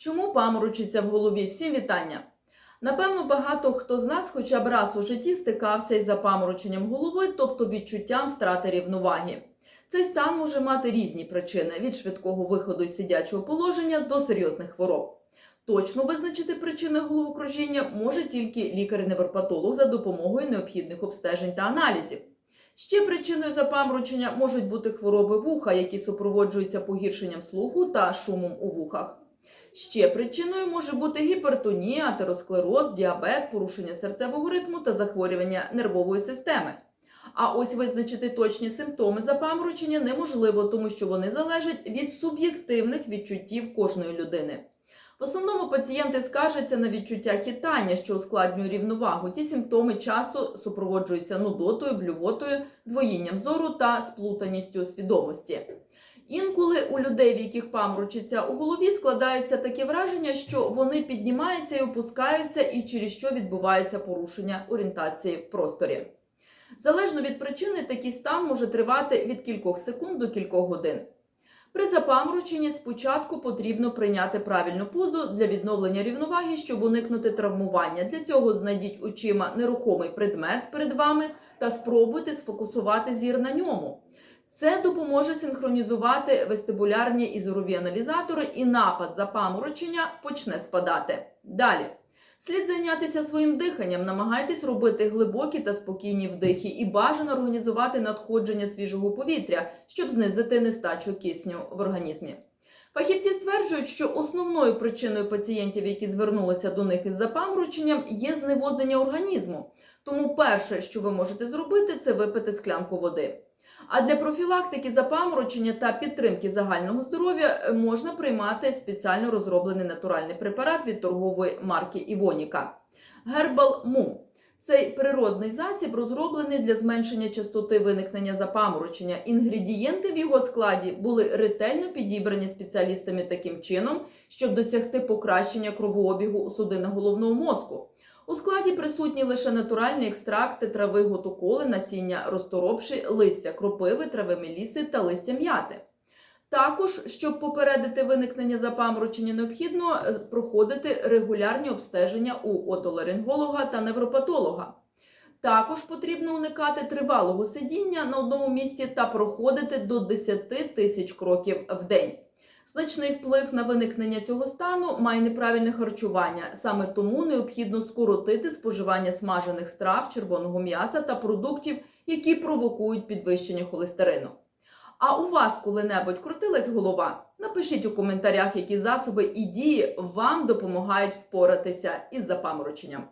Чому паморочиться в голові? Всім вітання! Напевно, багато хто з нас хоча б раз у житті стикався із запамороченням голови, тобто відчуттям втрати рівноваги. Цей стан може мати різні причини від швидкого виходу із сидячого положення до серйозних хвороб. Точно визначити причини головокружіння може тільки лікар-невропатолог за допомогою необхідних обстежень та аналізів. Ще причиною запаморочення можуть бути хвороби вуха, які супроводжуються погіршенням слуху та шумом у вухах. Ще причиною може бути гіпертонія, атеросклероз, діабет, порушення серцевого ритму та захворювання нервової системи. А ось визначити точні симптоми запаморочення неможливо, тому що вони залежать від суб'єктивних відчуттів кожної людини. В основному пацієнти скаржаться на відчуття хитання, що ускладнює рівновагу. Ці симптоми часто супроводжуються нудотою, блювотою, двоїнням зору та сплутаністю свідомості. Інколи у людей, в яких паморочиться у голові, складається таке враження, що вони піднімаються і опускаються, і через що відбувається порушення орієнтації в просторі. Залежно від причини, такий стан може тривати від кількох секунд до кількох годин. При запамороченні спочатку потрібно прийняти правильну позу для відновлення рівноваги, щоб уникнути травмування. Для цього знайдіть очима нерухомий предмет перед вами та спробуйте сфокусувати зір на ньому. Це допоможе синхронізувати вестибулярні і зорові аналізатори, і напад запаморочення почне спадати. Далі. Слід зайнятися своїм диханням, намагайтесь робити глибокі та спокійні вдихи і бажано організувати надходження свіжого повітря, щоб знизити нестачу кисню в організмі. Фахівці стверджують, що основною причиною пацієнтів, які звернулися до них із запамороченням, є зневоднення організму. Тому перше, що ви можете зробити, це випити склянку води. А для профілактики запаморочення та підтримки загального здоров'я е, можна приймати спеціально розроблений натуральний препарат від торгової марки Івоніка. Herbal Mum. Цей природний засіб розроблений для зменшення частоти виникнення запаморочення. Інгредієнти в його складі були ретельно підібрані спеціалістами таким чином, щоб досягти покращення кровообігу у судинах головного мозку. У складі присутні лише натуральні екстракти трави готоколи, насіння розторопші, листя кропиви, трави меліси та листя м'яти. Також, щоб попередити виникнення запаморочення, необхідно е, проходити регулярні обстеження у отоларинголога та невропатолога. Також потрібно уникати тривалого сидіння на одному місці та проходити до 10 тисяч кроків в день. Значний вплив на виникнення цього стану має неправильне харчування. Саме тому необхідно скоротити споживання смажених страв, червоного м'яса та продуктів, які провокують підвищення холестерину. А у вас коли-небудь крутилась голова? Напишіть у коментарях, які засоби і дії вам допомагають впоратися із запамороченням.